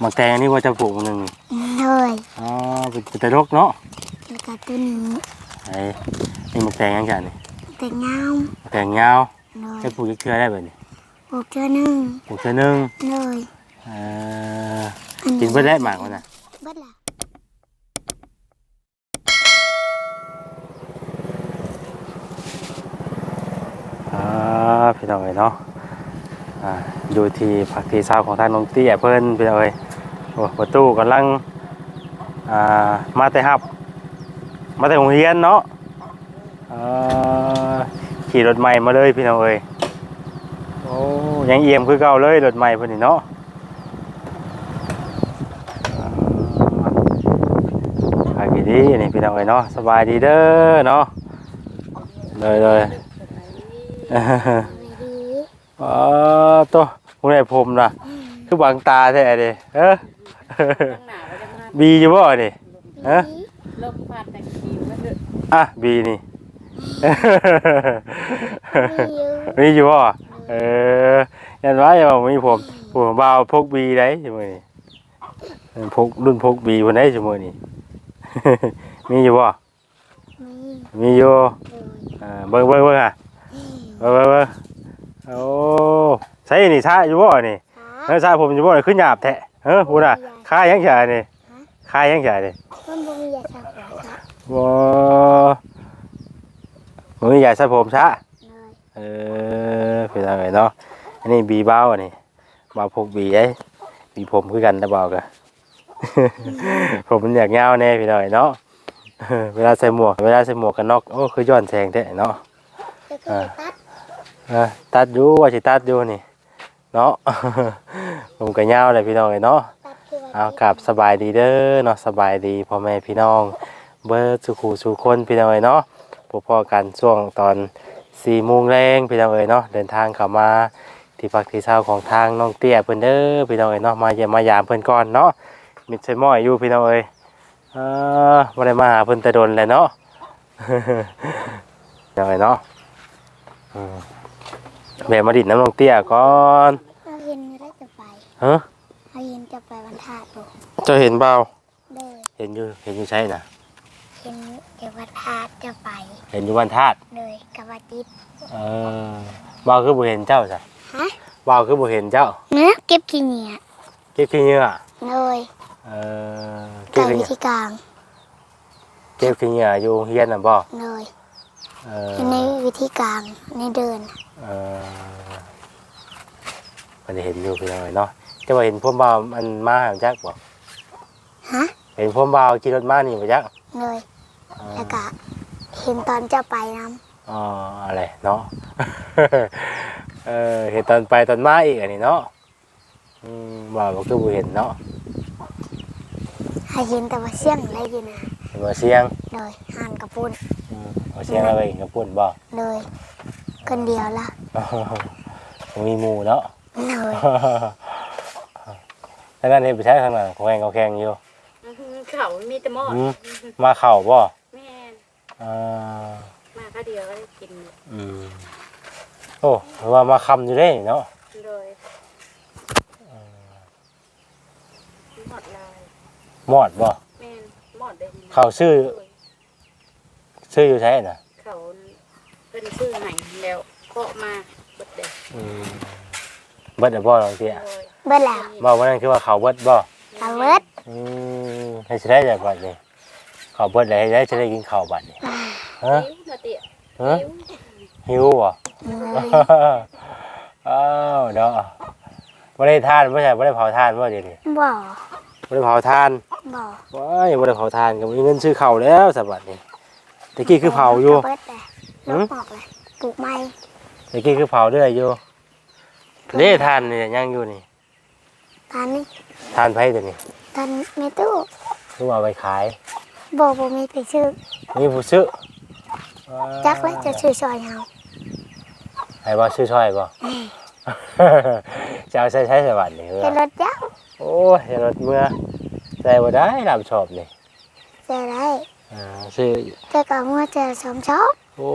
หมักแตงอันนี่ว่าจะปลูกหนึ่งเลยอ๋อเป็นเป็นแต่รกเนาะแล้วก็ตัวนี้ไอ้นี่หมักแตงยังไงนี่แต่เงาหมักแตงยาวเลยจะปลูกจะเชื่อได้แบบนี้ปลูกเจ้าหนึ่งปลูกเชื่อหนึ่งเลยเออกินเพื่อได้หมากมันน่ะเบิดละอ่าพี่น้องเอ้ยเนาะ อยู่ที่ผักที่ซาวของทางน้องเตี้ยเพิ่นพี่น้องเอ้ยโอ้ประตูกำลังมาแต่ฮับ มาแต่โรงเรียนเนาะขี่รถใหม่มาเลยพี่น้องเอ้ยโอ้ยังเอี่ยมคือเก่าเลยรถใหม่เพิ่นนี่เนาะขายกี่ดีนี่พี่น้องเอ้ยเนาะสบายดีเด้อเนาะเลยเลย อ๋อตัวผู้ใดผมน่ะคือบางตาแท้เด้เออบีอยู่บ่นี่เออลมพัดแต่คิวมันเดือดอะบีนี่มีอยู่มีอยู่บ่เออยันว่าอย่าบอกมีผมผมบ่าวพกบีได้ใช่มื้อนี้เออพกรุ่นพกบีเพิ่นได้ใช่มื้อนี้มีอยู่บ่มีมีอยู่เลยเออเบิ่งเบิ่งเบิ่งอะเบิ่งเบิ่งเบิ่ง โอ้ใช่นี่ซะอยู่บ่นี่คเอรัอบซะผมอยู่บ่นี่คือหยาบแท้เออพูดน่ะคายยังใหญ่นี่คายยังใหญ่นี่มันบ่มียาชาหัวครับบ่บ่มียาสระผมซะเลยเออเป็นอะไรเนาะอันนี้บีเบ้าอันนี้มาพกบีไอ้บีผมคือกันนะเบากะผมมันอยากเงาวแน่พี่หน่อยเนาะเวลาใส่หมวกเวลาใส่หมวกกันน็อกโอ้คือย้อนแสงแท้เนาะแล้วก็ ตัดเออตัดอยู่ว่าสิตัดอยู่นี่ เนาะ ผมก็เงาวเลยพี่น้องเนาะตัดคือว่าเอากลับสบายดีเด้อเนาะสบายดีพ่อแม่พี่น้อง เบิร์ดสุขูสุคนพี่น้องเอ๋ยเนาะพบพอกันช่วงตอนสี่โมงแรงพี่น้องเอ๋ยเนาะเดินทางเข้ามาที่พักที่เช้าของทางน้องเตี้ยเพิ่นเด้อพี่น้องเอ๋ยเนาะมาเยี่ยมมายามเพิ่นก่อนเนาะมิดใส่หม้อยอยู่พี่น้องเอ๋ยเออบ่ได้มาหาเพิ่นแต่โดนเลยเนาะพี่น้องเอ๋ยเนาะ อืมแวะมาดิดน้ำน้องเตี้ยก่อนเอาเย็นไม่ได้จะไปฮะเอาเย็นจะไปวันธาตุบ่เจะเห็นเปล่าเลยเห็นอยู่เห็นอยู่ใช่น่ะเย็นเดี๋ยววันธาตุจะไปเห็นอยู่วันธาตุเลยกับวันอาทิตย์เออบ่าวคือบ่เห็นเจ้าจ้ะฮะบ่าวคือบ่เห็นเจ้าเนื้อเก็บขี้เหนียเก็บขี้เหงื่อเลยเออเก็บไก่ขี้เหงื่อที่กลางเก็บขี้เหงื่ออยู่เฮียนน่ะบ่เลยเออ ในวิธีกลางในเดินเออมันจะเห็นอยู่พี่น้อยเนาะแต่ว่าเห็นพวกบ่าวมันมาหาจักบ่ฮะเห็นพวกบ่าวขี่รถมานี่บ่จักเลยเออแล้วก็เห็นตอนจะไปน้อ๋ออะไรเนาะเออเห็นตอนไปตอนมาอีกอันนี้เนาะอืมบ่าวก็คือบ่เห็นเนาะำให้เห็นแต่ว่าเสียงอะไรอยู่นะ เห็นว่าเสียงเลยห่านกระปุนอืมเอาเสียงอะไรกับปุ่นบ่เลยคนเดียวละมีหมูเนาะเลยแล้วนั่นนี่ไปใช้ทางไหนของแข่งเขาแข่งอยู่เขามีแต่หม้ออืมมาเข่าบ่แม่นอ่ามาข้าวเดียวก็ได้กินอืมโอ้หรือว่ามาคำอยู่ได้เนาะเลยหมดลายหมอดบ่แม่นหม ดเลยเขาชื่อชื่ออยู่ใช่น่ะเขาเป็นชื่อไหนแล้วก็มาเบิดเด็กอืมเบิดเดี๋ยวบ่ลองเตี้ยเลยเบิดแล้วบ่ว่านั่นคือว่าเขาเบิดบ่เอาเบิดอืมให้สิได้จากบัดนี้เขาเบิดแล้วให้ได้จะได้กินข้าวบัดนี้ฮะหิวมาเตี้ยฮะหิวหิวบ่เลยอ้าวเนาะบ่ได้ทานบ่ใช่บ่ได้เผาทานบ่เดี๋ยวนี้บ่ บ่ได้เผาทานบ่ว้ายบ่ได้เผาทานก็มีเงินซื้อข้าวแล้วสบัดนี้ตะกี้คือเผาอยู่เบิดแล้วลบออกเลยปลูกไม้ตะกี้คือเผาเรื่อยอยู่เด้ทานนี่ยังอยู่นี่ตอนนี้ทานไผตัวนี้ตอนไม่ตู้คือว่าเอาไปขายบ่บ่มีไปซื้อมีผู้ซื้อจักแล้วจะซื้อซอยเฮาให้บ่ซื้อช่อยบ่จะเอาใช้ใช้สบัดนี่เออเป็นรถยักษ์ โอ้ยรถเมื่อใส่บ่ได้รับชอบนี่เจอได้อ่าซื้อแต่ก็เมื่อเจอสมชอบโอ้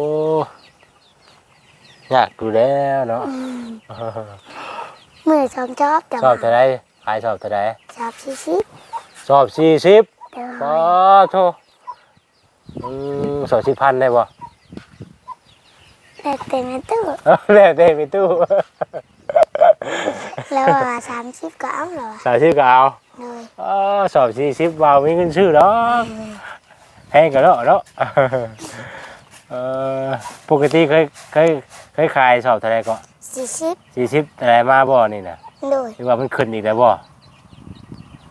อยากดูแล้วเนาะอืมมือสมชอบแต่ชอบว่าจะได้ขายสอบเท่าไหร่ชอบชิชิสอบสี่สิบเด้อก็โทอืมสอบสิบพันได้บ่ แต่เต็มในตู้ แล้วแต่มีตู้ แล้วว่าสามสิบก็เอาเหรอสาวชื่อก็เอาเลยอ๋อสอบสี่สิบวาวมีเงินชื่อแล้วแพงกันแล้วเนาะเออปกติเคยเคยเคยขายสอบเท่าไหร่ก็สี่สิบสี่สิบเท่าไหร่มาบ่นี่นะเลยหรือว่ามันขึ้นอีกแล้วบ่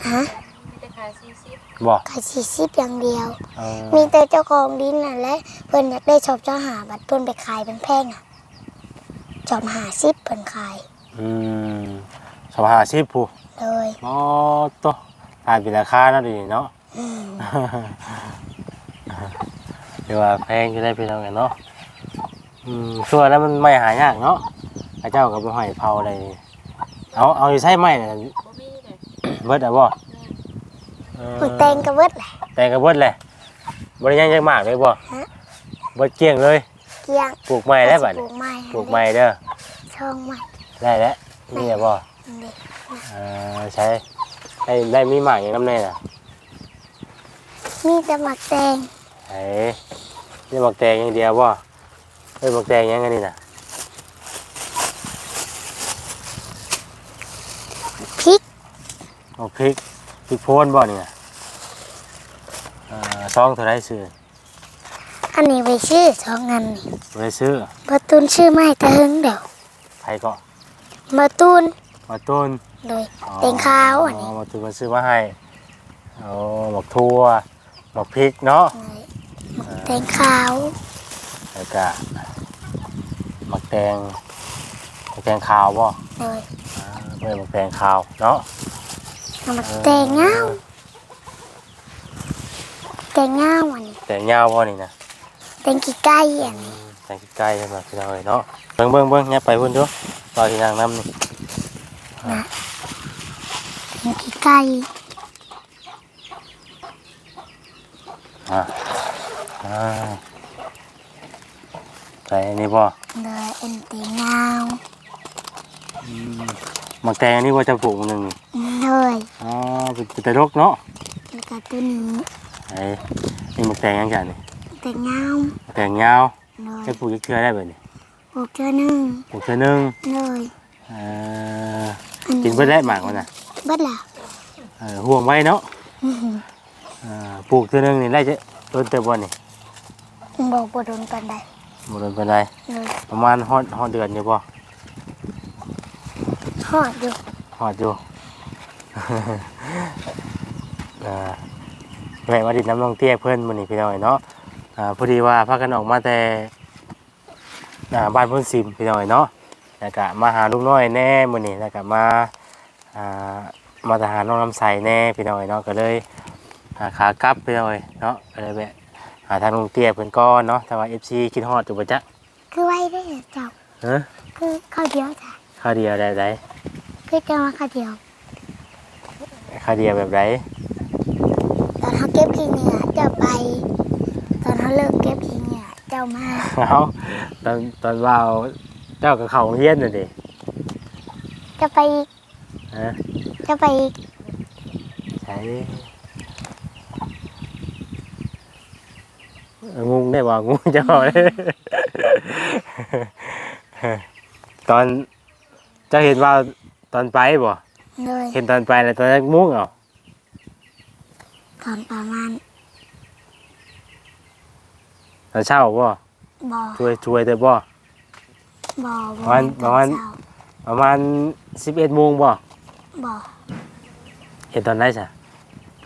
ฮะมีแต่ขายสี่สิบบ่ขายสี่สิบอย่างเดียวเออมีแต่เจ้าของดินน่ะและเพิ่นอยากได้ชอบเจ้าหาบัตรเพิ่นไปขายเป็นแพงอะ จอมหาสิบเพิ่นขาย อืมสองห้าสิบผู้เลยอ๋อตัวทานเป็นราคาเนาะดีเนาะ อืมเดี๋ยวว่าแพงจะได้เป็นเอาไงเนาะอืมชัวร์แล้วมันไม่หายากเนาะพระเจ้ากับหอยเผาอะไรนี่เอาเอาอยู่ใช้ไหมเนี่ยบ่มีเลยเบิดอะบ่เออมันแต่งกระเบิดแหละ แต่งกับเบิดเลยบริยังยังมากเลยบ่ฮะ เบิดเกลี้ยงเลยเกียงปลูกไม้ได้บัดปลูนี้กไม้ปลูกไม้เด้อช่องไม้ ได้แล้วนี่อะบ่นี่เออใช้ได้ได้มีหมากอย่างน้ำแน่น่ะมีแต่หมักแตงไอ้นี่หมักแตงอย่างเดียวบ่เอ้ยหมักแตงยังไงนี่น่ะพริกเอาพริกพริกโพนบ่นี่น่ะเอ่อซองเท่าไรซื้ออันนี้ไปชื่อสองอันนี่ไปซื้อประตูนชื่อไม้ตะหึงเดี๋ยวไผก็ ประตูนมาต้นโดยเต็งขาวอันนี้มาต้นมาซื้อมาให้เอาหมักทั่วหมักพริกเนาะเต็งขาวแล้วก็หมักแตงหมักแตงขาวบ่โดยอ่าเพื่อหมักแตงขาวเนาะเอามาแตงเงาแตงเงาอันนี้แตงยาวบ่นี่นะแตงกี่ไก่อันนี้ แตงใกล้ๆกันมาพี่น้องเอ้ยเนาะเบิ่งเบิ่งเบิ่งเนี่ยไปเพิ่นเด้อรอที่นางน้ำนี่แตงกี่ไก่อ่าอ่าใส่อันนี้บ่โดยเอ็นแตงเงาหมักแตงอันนี้ว่าจะปลูกหนึ่งนี่โดยอ๋อเป็นเป็นแต่รกเนาะแล้วก็ตัวนี้ไอ้นี่หมักแตงยังไงนี่แตงเงาหมักแตงยา วโดยจะปลูกจะเชื่อได้แบบนี้ปลูกเจ้าหนึ่งปลูกเชื่อหนึงโดยเอ่อกินเพื่อได้หมากมันน่ะเบิดละเออห่วงไว้เนาะอื้อหือเอ่อปลูกเชื่อหนึงนี่ได้จะต้นเต็มบ่นี่บอกบโดนปันใดบ่โดนปานใดเลยประมาณฮอดฮอดเดือนอยู่บ่หอดอยู่ฮอดอยู่เอ่อแม่มาดิดน้ำลงเตี้ยเพื่อนมันนี่พี่น้อยเนาะ อ่าพอดีว่าพากันออกมาแต่อ่าบ้านเพื่อนซิมพี่น้อยเนาะแล้วก็มาหาลูกน้อยแน่มื้อนี้แล้วก็มาอ่ามาทหารน้องลำไส้แน่พี่น้อยเนาะก็เลยอ่าขากลับพี่น้อยเนาะก็เลยแวะหาทางลุงเตี้ยเพิ่นก่อนเนาะแต่ว่า FC คิดฮอดอยู่บ่จ๊ะคือไว้ได้อเจ้าฮะคือข้าวเดียวจ้ะค่าเดียวได้ไดคือจะมาข้าวเดียวค่าเดียวแบบไดตอนเขาเก็บขี้เหงื่อเจ้าไปตอน เขาเลิกเก็บขี้เหงื่อเจ้ามาเอาตอนตอนว่าเจ้ากับเขาโรงเรียนน่ะดิเจะไปอีกฮะเจะไปอีกใช่เอองงได้ว่างงเจ้าเลยตอนเจ้าเห็นว่าตอนไปบ่เลยเห็นตอนไปแล้วตอนแรกมุ้งเอาตอนประมาณ ตอนเช้าบ่บ่อช่วยช่วยเด้อบ่ บ่อประมาณประมาณเช้ประมาณสิบเอ็ดโมงบ่บ่อเห็นตอนไหนจ้ะ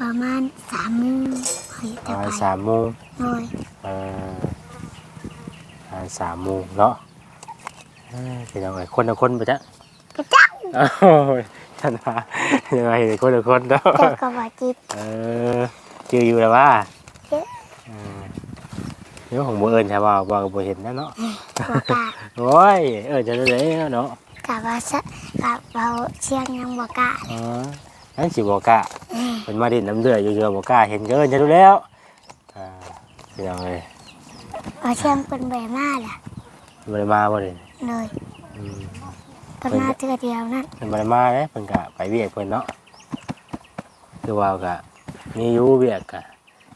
ประมาณสามโมงเฮ้ยประจะมาไปณสามโมงเลยเออประมาณสามโมงเนาะเอ้ยเป็นยังไงคนละคนปะจ๊ะกระเจ้าโอ้ยฉันมายังไงคนละคนเนาะเจ้าก็บอกจิตเออจืออยู่แล้วว่าเจ๊เออ เดี๋ยวของบัเอิญใช่ป่าวว่าบัเห็นแล้วเนาะบอกกะโอ้ยเออจะได้เลยเนาะกะว่าสะกะเราเชียงยังบอกกะอ๋อนั่นสิบอกกล้าเอ้ยเป็นมาดินน้ำเดือดอยู่เยอะบอกกล้าเห็นก็เอิญจะรู้แล้วอ่าเป็นยังไงเอาเชียงเป็นใบมาแหละบริมาบ่เลยเลยอืมเป็นมาเทือเดียวนั่นเป็นบริมาเลยเพิ่นกะไปเวียกเพิ่นเนาะเคือว่าก็มีอยู่เวียกกะ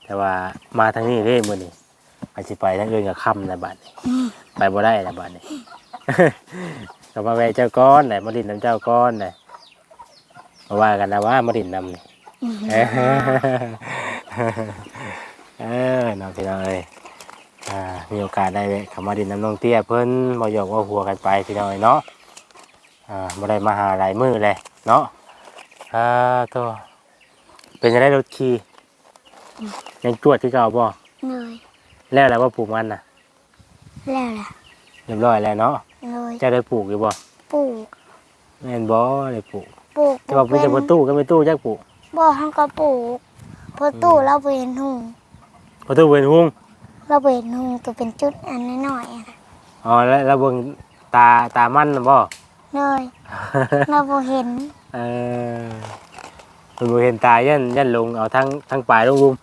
แต่ว่ามาทางนี้เด้มื้อนี้ อาจสิไปทางอื่นก็ค่ำในบัดนี้อืมไปบ่ได้ละบัดนี้ ก็มาแวะเจ้าก้อนไหนมาดินน้ำเจ้าก้อนไหนมาว่ากันนะว่ามาดินน้ำนี่อืมเออเออน้องพี่น้องเอ้ยอ่ามีโอกาสได้เลยเขามาดินน้ำน้องเตี้ยเพิ่นมาหยอกว่าหัวกันไปพี่น้องเอ้ยเนาะอ่าบ่ได้มาหาหลายมือเลยเนาะอ่าตัวเป็นจะได้รถขี่ยังจวดที่เก่าบ่เลย แล้วอะไรว่าปลูกมันน่ะแล้วล่ะเรียบร้อยแล้วเนาะเลยจะได้ปลูกอยู่บ่ปลูกแม่นบ่ได้ปลูกปลูกแต่ว่ามีแต่ประตูก็ไม่ตู้จักปลูกบ่ห้างก็ปลูกเพอตู้เราไปเห็นหุงประตูเป็นหุ้งเราไปเห็นหุงตัวเป็นจุดอันน้อยๆอะนะอ๋อแล้วแล้วเบิ่งตาตามันน่ะบ่ เลยเราบ่เห็นเออมันบ่เห็นตายันยันลงเอาทั้งทั้งปลายลงรุม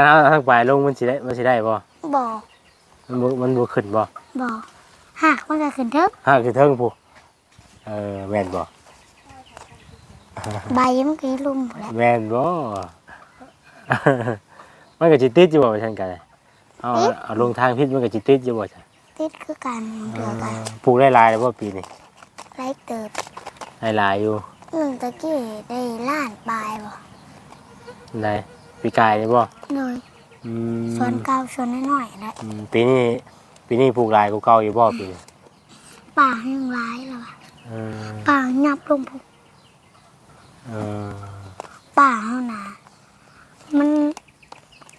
ถ้าเอาทั้งปลายลงมันสิได้มันสิได้บ่บอกมันบ่มันบ่ขึ้นบ่บอกหากมันก็ขึ้นเถิกหากสิเทิงผู้เออแม่นบ่ใบมันก็ลุ่มหมดแล้วแม่นบ่ มันก็สิติดอยู่บ่ว่าซั่นกันเอาเอาลงทางพิษมันก็สิติดอยู่บ่ซั่นติดคือกันเดือกันปลูกได้หลายแล้วบ่ปีนี้ไรเติบได้หลายอยู่หนึ่งตะกี้ได้ล้านปลายบ่ได้ ปีกายได้บ่เลยอืมส่วนเก้าส่วนน้อยๆนะอืมปีนี้ปีนี้ปลูกหลายกว่าเก่าอยู่บ่ปีนี้ป่าให้ร้ายแล้วอะเออป่ายับลงพุกเออป่าเฮานามัน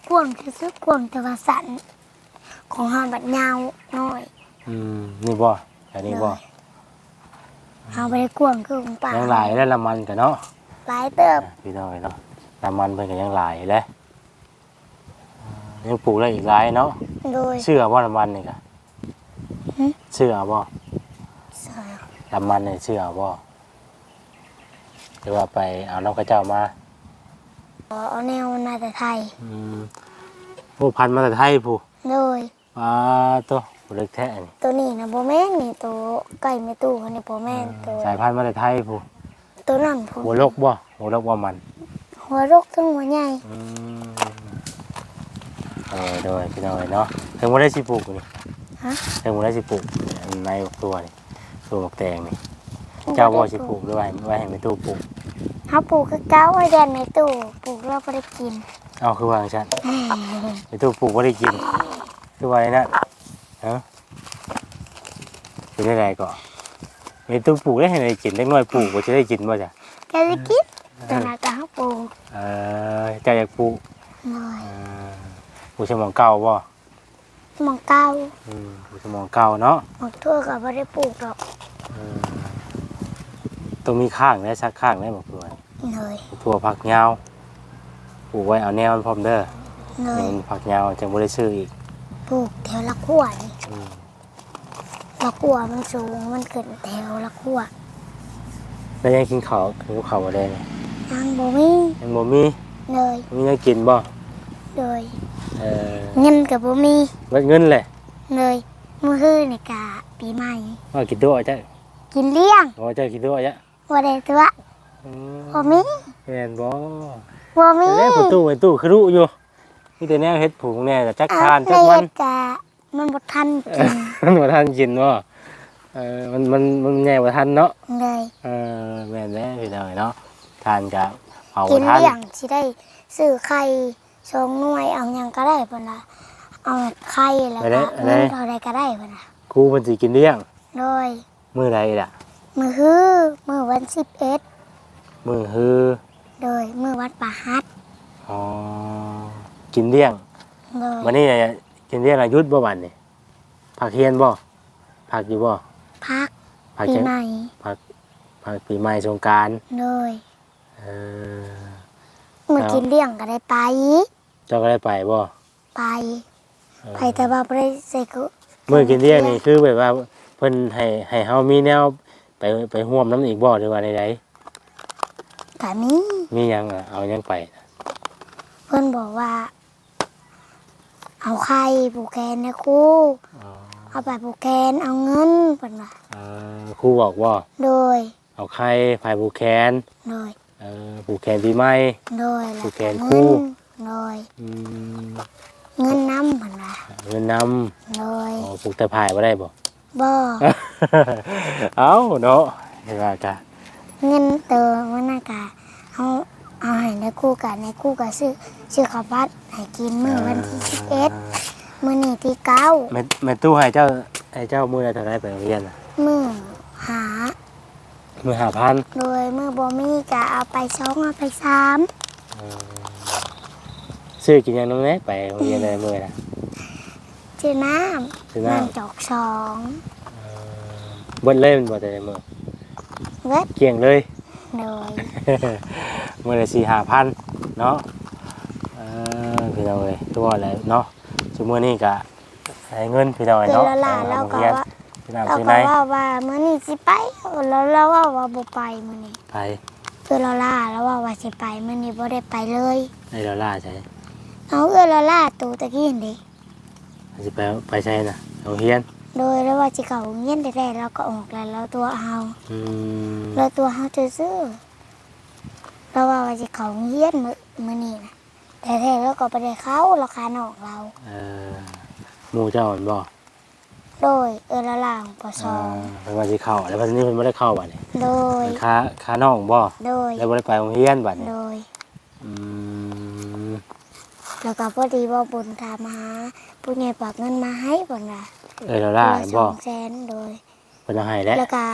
กว้างคือซึกกว้างแต่ว่าสัน ของเฮาบัดยาวน้อย อืมนี่บ่อันนี้บ่เฮาบ่ได้กว้างคือของป่ายังหลายแล้วละมันกันเนาะหลายเติบ พี่น้อยเนาะ ละมันเพิ่นก็ยังหลายเลยยังปลูกได้อีกหลายเนาะโดย เชื่อบ่ละมันนี่ก็หึ เชื่อบ่เสือละมันนี่เชื่อบ่หรือว่าไปเอาน้ำกระเจ้ามาเอาแนวนาแต่ไทย อืมโอ้พันธุ์มาแต่ไทยผู้โดย อ่าตัวบ่เล็กแท้นี่ตัวนี้นะบ่แม่นนี่ตัวไก่แม่ตู้คนนี้บ่แม่นตัวสายพันธุ์มาแต่ไทยผู้ตัวนั่นผมหัวลกบ่หัวลกบ่มัน หัวรกทั้งหัวใหญ่อืมเออโดยพี่น้อยเนาะถึงบ่ได้สิปลูกนี่ฮะถึงบ่ได้สิปลูกในตัวนี่ตัวหมกแตงนี่เจ้าบ่สิปลูกหรือว่าให้ไว้ให้แม่ตู้ปลูกเฮาปลูกคือเก้าไว้แดนในตู้ปลูกแล้วบ่ได้กินเอาคือว่าจังซั่นแม่ตู้ปลูกบ่ได้กินคือว่าไอ้นั่นฮะเป็นได้ไดก็แม่ตู้ปลูกได้ให้ได้กินเล็กน้อยปลูกบ่สิได้กินบ่จ้ะ แกสิกินแต่ละก็เฮาปลูกเออเจ้าอยากปลูกหน่อยเออปลูกสมองเก่าบ่หมองเก้าอืมปลูกสมองเก่าเนาะหมองทั่วก็บ่ได้ปลูกดอกเออต้องมีข้างได้สักข้างได้บ่ปลูกเลยถั่วผักยาวปลูกไว้เอาแนวมันพร้อมเด้อเลเดี๋ยวยมันผักยาวจังบ่ได้ซื้ออีกปลูกแถวละขั้วนี่อืมละขั้วมันสูงมันขึ้นแถวละขั้วแล้วยังกินข้าวกินข้าวบ่ได้เลย ยังบ่มียังบ่มีเลยมียังกินบ่เลยเออเงินก็บ่มีเบิดเงินแหละเลยมื้อคืนนี่ก็ปีใหม่ว่ากินตัวจ้ะกินเลี้ยงว่าจะกินตัวจ้ะบ่ได้ตัวอืมบ่มีแม่นบ่บ่มีแต่แล้วประตูประตูคือรู้อยู่มีแต่แนวเฮ็ดผงแน่แต่จักทานจักอะมันในเฮ็ดกะมันบ่ทันกินมันบ่ทันกินบ่เออมันมันมันแน่บ่ทันเนาะเลยเออแม่นแล้วพี่น้อยเนาะ ทานก็เอากิบ่นทันเลี้ยงสิได้ซื้อไข่สองหน่วยเอาหยังก็ได้เพิ่นล่ะเอาไข่แล้วก็เงินเท่าใดก็ได้เพิ่นน่ะครูมันสิกินเลี้ยงโดยมื้อใดล่ะมื้อฮื้อมื้อวัน11มื้อฮือโดยมื้อวันปะหัดอ๋อกินเลี้ยงโดยวันนี้เนี่ยกินเลี้ยงอายุทธบ่วันนี่ผักเฮียนบ่ผักอยู่บ่พักผักปีจังใหม่ผักปีใหม่สงกรารโดย เออมื้อครับกินเลี้ยงก็ได้ไป เจ้าก็ได้ไปบ่ไป เออไปแต่ว่าบ่ได้ใส่กุมื้อกินเลี้ยงนี่คือแบบว่าเพิ่นให้ให้เฮามีแนวไปไปร่วมน้ำอีกบ่หรือว่าใดก็มีๆมีหยังอะเอาหยังไป เพิ่นบอกว่า เอาไข่ผูกแขนนะครูอ๋อ เอาไปผูกแขนเอาเงินเพิ่นว่าเออครูบอกว่าโดย เอาไข่ภายผูกแขนโดย เออผูกแขนปีใหม่ โดยแล้วผูกแขก็นคู่ เงินโดยอืมเงินน้ำมันว่าเงินนโดยำอ๋อผูกแต่พายบ่ได้บ่ บ่เอาเนาะเห็นว่าจ้ะเงินเติมวันนากะเอาเอาให้ในกู้กะในกู้กะซื้อซื้อข้าวผัดให้กินมื้อวันที่สิบเอ็ดมื้อนี้ที่เก้าแม่แม่ตู้ให้เจ้าให้เจ้ามือละเท่าไรไปโรงเรียนน่ะมื้อหา มือหาพันโดยมื้อบ่มีกะเอาไปสองเอาไปสามซื้อกินอย่างนึงไหมไปโรงเรียนเลยมือน่ะชื่อน้ซื้อำน้น้ำจอกสองำเบิ้ลเลยมันบ่แต่ละมือเว็ดเกี่ยงเลยโดยมือละสี่หาพันเนาะเออพี่น้องเลยตัวอะไรเนาะชั่วโมงนี้กะใช้เงินพี่น้องเลยคือเนาะเราล่ะไปเราโรงก็เรียนว่า พี่น้องเราซื้อก็ไหนว่าว่ามื้อนี้สิไปแล้วเราว่าว่าบ่ไปมื้อนี้ไปคือเราล่าแล้วว่าว่าสิไปมื้อนี้บ่ได้ไปเลย ในดอลลาร์ใช่เอาเอื้อเราล่าตูตะกี้นี่ดิจะไปไปใช่น่ะโรงเรียนโดยแล้วว่าสิเข้าโรงเรียนแต่ๆเราก็ออกแล้วเราตัวเอา อืมเราตัวเฮาซื่อๆเราว่าว่าสิเข้าโรงเรียนมื้อมื้อนี้นะแต่แท้ๆเราก็บ่ได้เข้าเราคานอกเรา เออหมู่เจ้ามันบ่ โดยเอื้อเราล่าของปสอ่าองเป็นวันที่เข้าแล้ววันนี้มันไม่ได้เข้าบัดนี้โดยมันค้าค้าน้องบ่โดย แล้วบ่ได้ไปโรงเรียนบัดนี้โดย อืมแล้วก็พอดีว่าบุญถามหาผู้ใหญ่ฝากเงินมาให้บ่น่ะเออดอลลาร์ละสบ่องแสนโดย เพิ่นเอาให้แล้ว แล้วก็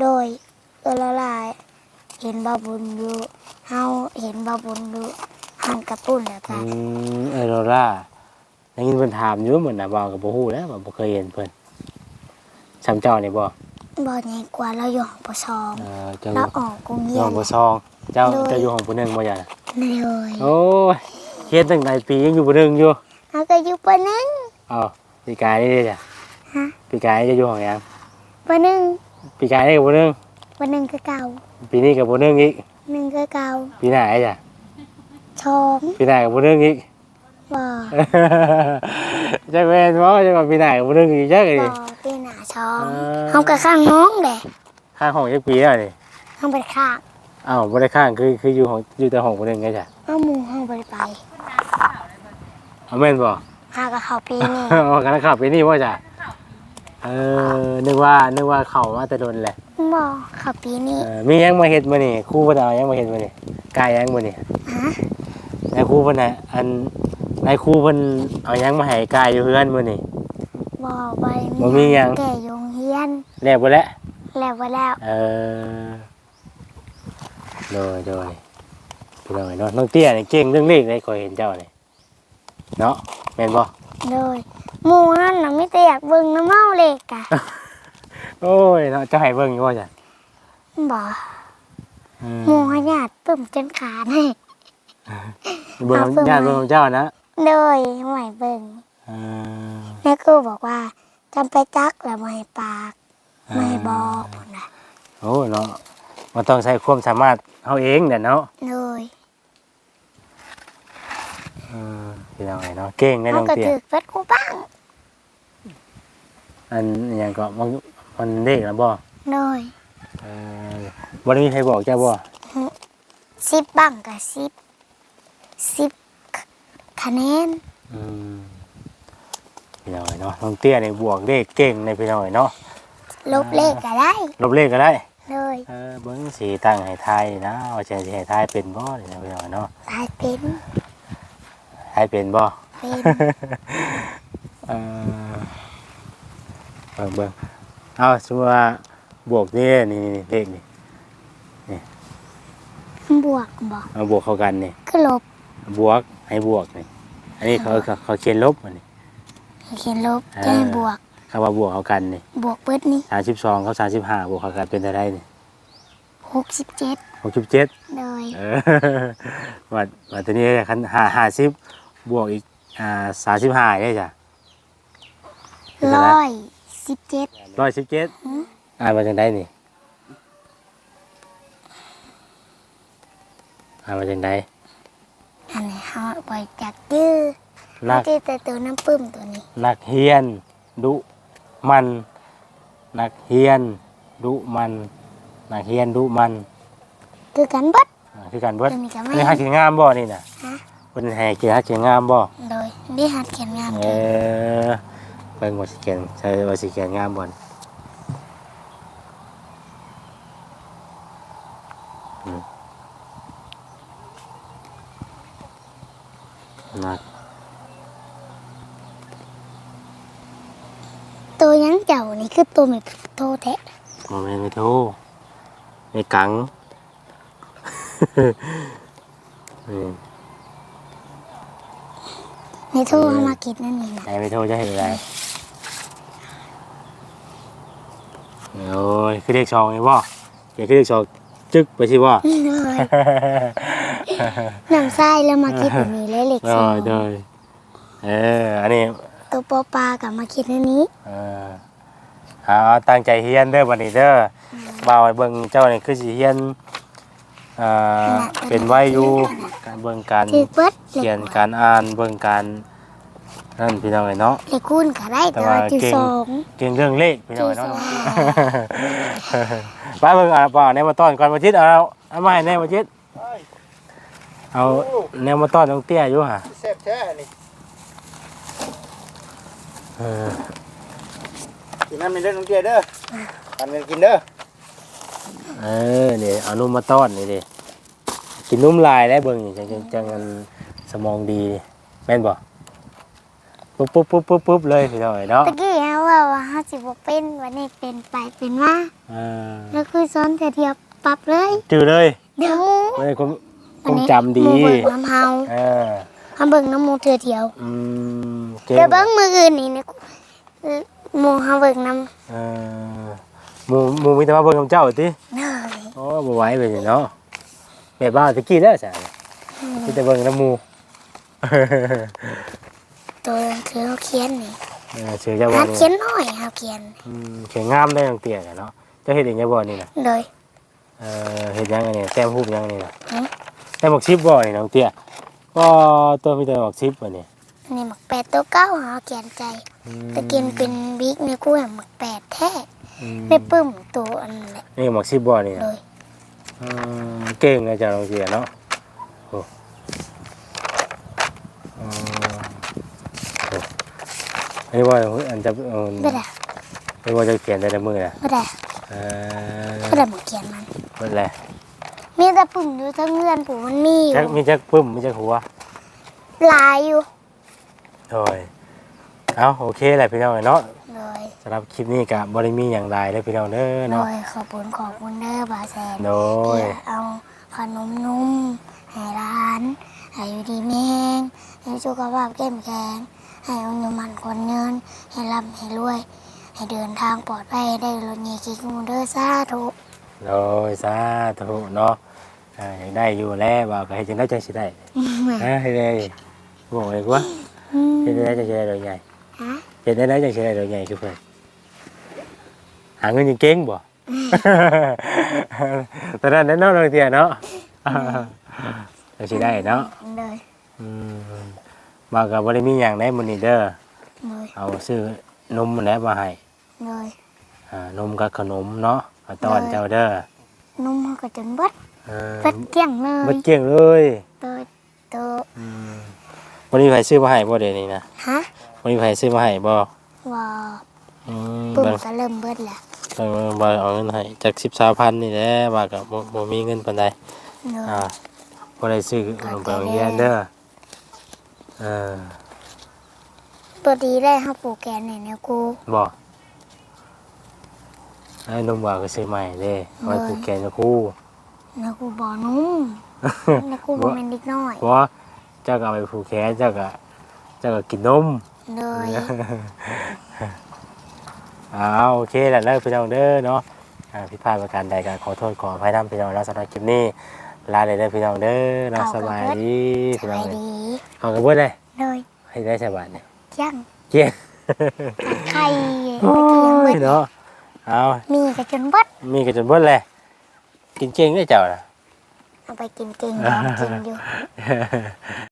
โดยเออละลาย เห็นบาบุญอยู่เฮาเห็นบาบุญอยู่หันกระปุ่นแล้วอืก็มเออดอลลา ร์ได้ยินเพิ่นถามอยู่เหมือนน่ะบ่ก็บ่ฮู้แล้วว่าบ่เคยเห็นเพิ่นสามเจ้านี่บ่บ่ใหญ่กว่าเราอยู่ห้องปสองเออเจ้าเราออกกรุงเรีอยยู่นห้องบ่ซอง เจ้าโดย เจ้าอยู่ห้องผู้หนึงบ่อย่าเลยโอ้ยเฮ็ดตั้งหลายปียังอยู่ผู้หนึงอยู่เฮาก็อยู่ปหนึงอ้าวปีกายนี่เด้จ้ะฮะ ปีกายจะอยู่ห้องหยังปหนึงปีกายนี่ก็ผู้หนึงปหนึงคือเก่าปีนี้ก็ผู้หนึงอีกหนึ่งคือเก่าปีหน้าไอ้จ้ะชองปีหน้าก็ผู้หนึงอีก บ่จักแม่นบ่จักว่าปีหน้าก็ผู้หนึงอีกจักบ่นี่ ปีหน้าชองเออเฮาก็ข้างน้องแหละข้างห้องจักปีแล้วนี่เฮาบ่ได้ข้างอ้าวบ่ได้ข้างคือคืออยู่ห้องอยู่แต่ห้องผู้หนึงไงจ้ะเฮาหมู่เฮาบ่ได้ไปเอาแม่นบ่เฮาก็เข้าปีนี้เอากันขับไปนี่ว่าจ้ะเออนึกว่านึกว่าเข้ามาแต่โดนแหละบ่เข้าปีนี้เออมีหยังมาเฮ็ดมื้อนี่ครูเพิ่นเอาหยังมาเฮ็ดมื้อนี่กายหยังมื้อนี่ฮะนายครูเพิ่นน่ะอัน นายครูเพิ่นเอาหยังมาให้กายอยู่เฮือนมื้อนี่ บ่ไปบ่มีหยัง แก่โรงเรียน แล้วบ่แล้ว แล้วบ่แล้ว เออโดยโดยพี่น้องเนาะน้องเตี้ยนี่เก่งเรื่องเลขเลยข่อยเห็นเจ้านี่เนาะแม่นบ่โดยหมู่นั่นน่ะมีแต่อยากเบิ่งน้ำเมาเล็กอะ โอ้ยเนาะเจะให้เบิ่งอยู่ว่าจ้ะบ่อืมหมู่หยาดปึ้มจนขาดให้ เบิ่งเอาเบิ่งญาติไว้เบิ่งของเจ้านะ โดยห่วยเบิ่งเออแม่ครูบอกว่าจำไปจักแล้วบ่ให้ปากบ่ให้บอกพุ่นน่ะโอ้เนาะมันต้องใช้ความสามารถเอาเองเนี่ยเนาะโดยอืมพี่น้องไงเนาะเก่งแน่เฮาน้องก็เตี้ยถึกเบิดกูบ้างอันอหย่างก็มันมันเด็กแล้วบ่โดยเออบ่ได้มีใครบอกเจ้าบ่10บ้างก็10 10 คะแนนอืมพี่น้องไงเนาะน้องเตี้ยในบวกเลขเก่งในพี่น้องไงเนาะลบเลขก็ได้ลบเลขก็ได้โดยเออเบิ่งสีตั้งให้ทายนะว่าจะสิให้ทายเป็นบ่นี่นะพี่น้องเนาะตายเป็นทายเป็นบ่เป็นเออเบิ่งเบิ่งเอาสมมุติว่าบวกนี่นี่นี่เลขนี่บวกบ่เอาบวกเข้ากันนี่คือลบบวก ให้บวกนี่อันนี้เขาเขาเขาเขียนลบอันนี้ให้เขียนลบเออจะให้บวก คำว่าบวกเข้ากันนี่บวกเบิดนี่สามสิบสองเขาสามสิบห้าบวกเข้ากันเป็นเท่าไรนี่67หกสิบเจ็ดโดยเออวัดวัดตัวนี้คันห้าห้าสิบบวกอีกอ่าสามสิบห้าได้จ้ะเป็นเท่าไหร่ร้อยสิบเจ็ดร้อยสิบเจ็ดอ่านมาจากไหนนี่อ่านมาจากไหน อันนี้เขาปล่อยจากจื้อนัเขากจื้อแต่ตัวน้ำปึ้มตัวนี้ นักเฮียน ดุมัน นักเฮียน ดุมัน นักเฮียนดุมันคือกันเบัด อ่าคือกันเบิดตัวนี้ก็อันไม่ นี้ฮักเขียนงามบ่นี่น่ะฮะเพิ่นให้เขียนฮักเขียนงามบ่โดยได้หัดเขียนงามเออเบิ่งว่าสิเขียนใช่ว่าสิเขียนงามบ่น นะตัวยังเจ้านี่คือตัวไม่โทแท้บ่แม่นไม่โทไอ้กังอืมในโทเอามากินนั่นนี่นะไหนไม่โทจะเห็นอะไรโอ้ยคือเด็กชองไงบ่เดี๋ยวคือเด็กชองจึ๊กไปที่บ่เลยน้ำทรายแล้วมาคิดแบบนี้ เลยเหล็กเอสอองเดยเอออันนี้ตัวปอปลากับมาคิดอันนี้เออเอาตั้งใจเฮียนเด้อบัดนี้เด้อบ่าวให้เบิ่งเจ้านี่คือสิเฮียนอ่าเป็นไว้อยู่การเบิ่งการถือเบิดเหล็เขียกนการอ่านเบิ่งการนั่นพี่น้องไอ้เนาะเหล็กคูณก็ได้แต่แต่ว่าว่าจุดเก่งสองเก่งเรื่องเลขพี่น้องไอ้เนาะจุดสองไปเบิ่งอะป่าแนวมาต้อนก่อนมาจิตเอาเอามาให้แนวมาจิต เอาแนวมาต้อนน้องเตี้ยอยู่ห่ะแซ่บแท้นี่เออกินน้ำเป็นเรื่องของเกียเด้อปันกันกินเด้อเออนี่เอานุ่มมาต้อนนี่ดิกินนุ่มลายได้เบิ่งนี่จังจังจังมันสมองดีแม่นบ่ปุ๊บปุ๊บปุ๊บปุ๊บปุ๊บเลยพี่น้องไอ้เนาะตะกี้ฮะว่าว่าห้าสิบกเป็นวันนี้เป็นไปเป็นมาเออแล้วคือซ้อนเธอเดียวปรับเลยจือเลยเดี๋ยว ไม่ได้ความ ควันวามนี้จำดีหมูเบิกน้ำเฮาเออทำเบิ่งน้ำหมูเธอเดียวอืมเก่งเดี๋ยวเบิ่งมืออื่นนี่นะหมูเฮาเบิ่งน้เออหมูหมูมีแต่ว่าเบิ่งกับเจ้าติำเนยโอ้บ่ไหวไปนี่เนาะแม่บ้านตะกี้แล้วจ้ะมีแต่เบิ่งน้ำหมูตัวคือเขาเขียนนี่เออชื่อเจ้าบ่หัดนี่เขียนน้อยเขาเขียนอืมเขียนงามได้ตั้งเตี้ยน่ะเนาะเจ้าเฮ็ดเองจังบ่นี่น่ะโดยเออเฮ็ดยังไงเนี่ยแต้มรูปยังนี่น่ะหือ แต้มหมกชิปบ่นี่น้องเตี้ยก็ตัวมีแต่หมกชิปบ่นี่อันนี้หมักแปดตัวเก้าหาเขียนใจอืมตะกินเป็นบิ๊กในกู้หมักแปดแท้อืมไม่ปึ้มตัวอันนั้นแหละนี่หมกชิปบ่นี่โดน่ะยอืมเก่งนะจ๊ะน้องเตี้ยเนาะโอ้อืมโอ้อันนี้ว่าอันจะเออไม่ได้ไม่ว่าจะเขียนได้ในมือนะไม่ได้เออไม่ได้หมักเขียนมันหมดเลย มีแต่ปึ้มอยู่ทั้งเงื่อนผูมันมีอยู่จักมีจักปึ้มมีจักหัวลายอยู่โดยเอาโอเคแหละพี่น้องเนาะโดยสำหรับคลิปนี้กับบริมีอย่างไรเลยพี่น้องเด้อโดเนาะ ยขอบคุณขอบคุณเด้อบาแซนโดย ที่เอาขนมนุ่มให้ร้านให้อยู่ดีแม่งให้สุขภาพเข้มแข็งให้อายุมันคนเนินให้ร่ำให้รวย ให้เดินทางปลอดภัยได้รถเงียกิกมูเดอร์ซาทุ โดยสาธุเนาะอ่าอยากได้อยู่แล้วว่าก็ให้จังได้จังสิได้ฮะให้ได้บอกเลยว่าเฮ็ดได้จังสิได้ดอกใหญ่ฮะเฮ็ดได้จังสิได้ดอกใหญ่คือเพิ่นหาเงินยังเก่งบ่ตอนนั้นแน่นอนเลยเตี้ยเนาะจังสิได้เนาะเลยอืมมากับบริมีอย่างได้มื้อนี้เด้อเลยเอาซื้อนมมาแล้วมาให้เลยอ่านมกับขนมเนาะ มาต้อนเจ้าเด้อนุ่มเขาก็จนเบัดเออเบัดเกลี้ยงเลบ่ยเก่งเลยตัวตัวอืมวันนี้ไผซื้อมาให้บ่เดี๋ยวนี้นะฮะวันนี้ไผซื้อมาให้บ่ว่าอืมปุ่มเบิ่งก็เริ่มเบิดแล้วเบิ่งบ่เอาเงินให้จัก10-20,000นี่แหละว่าก็บ่บ่มีเงินปานใดเลยอ่าบ่ได้ซื้อขนมไปโรงเรียนเด้อเออตัวดีได้ห้าปลูกแกนเนี่ยเนี่ยกูบ่ ไอ้นมว่าก็ซื้อมาให้เด้ไว้ผูกแขนกับครูเนี่ยกูบ่นุ่มเนี่ยกูบ่เป็นเด็กน้อยเพราะว่าเจ้าก็เอาไปผูกแขนเจ้าก็เจ้าก็กินนมเลยอ้าวโอเคแหละเลิกพี่น้องเด้อเนาะอ่าผิดพลาดประการใดก็ขอโทษขออภัยนำพี่น้องแล้วสำหรับคลิปนี้ลาเลยเด้อพี่น้องเด้อเนาะสบายดีสพี่น้อบางยเอ้ยดีเอากระเบื้องเลยเลยให้ได้สบายเนี่ยยังเกี้ยงไข่โอ้เมื่อกี้ยังเบิดยเนาะ เอามีก็จนเบิดมีกันจนเบิ้เลยกินเก่งได้เจ้าน่ะเอาไปกินเก่งยอมกินอยู่